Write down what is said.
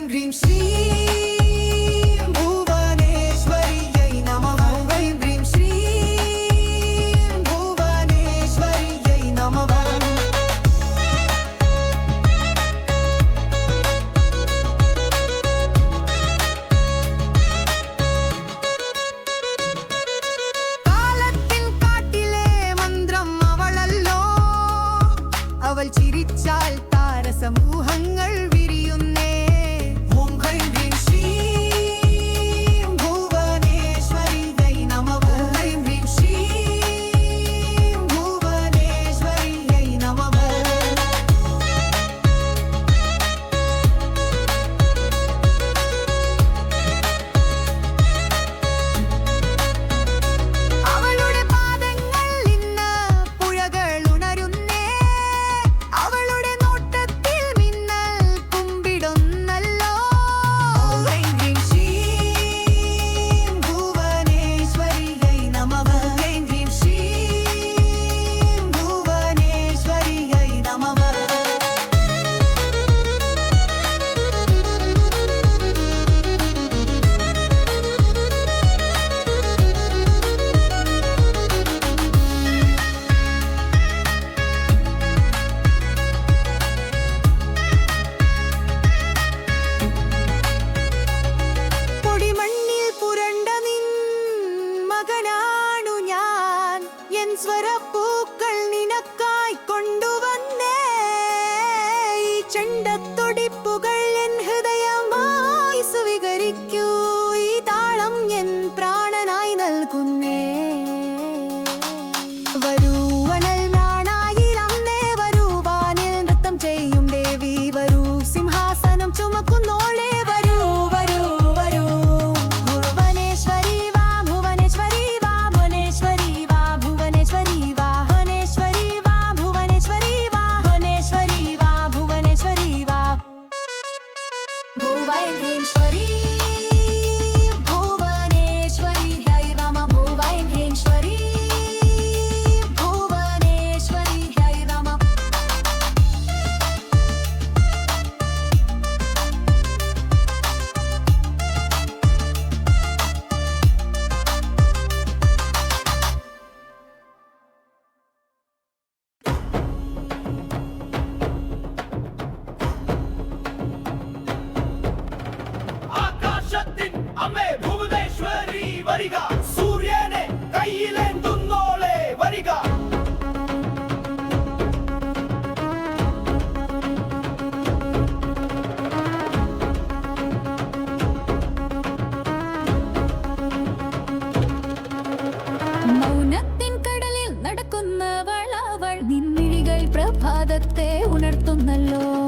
dream, dream, see. അവൾ ചിരിച്ചാൽ താരസമൂഹങ്ങൾ te unar tonalo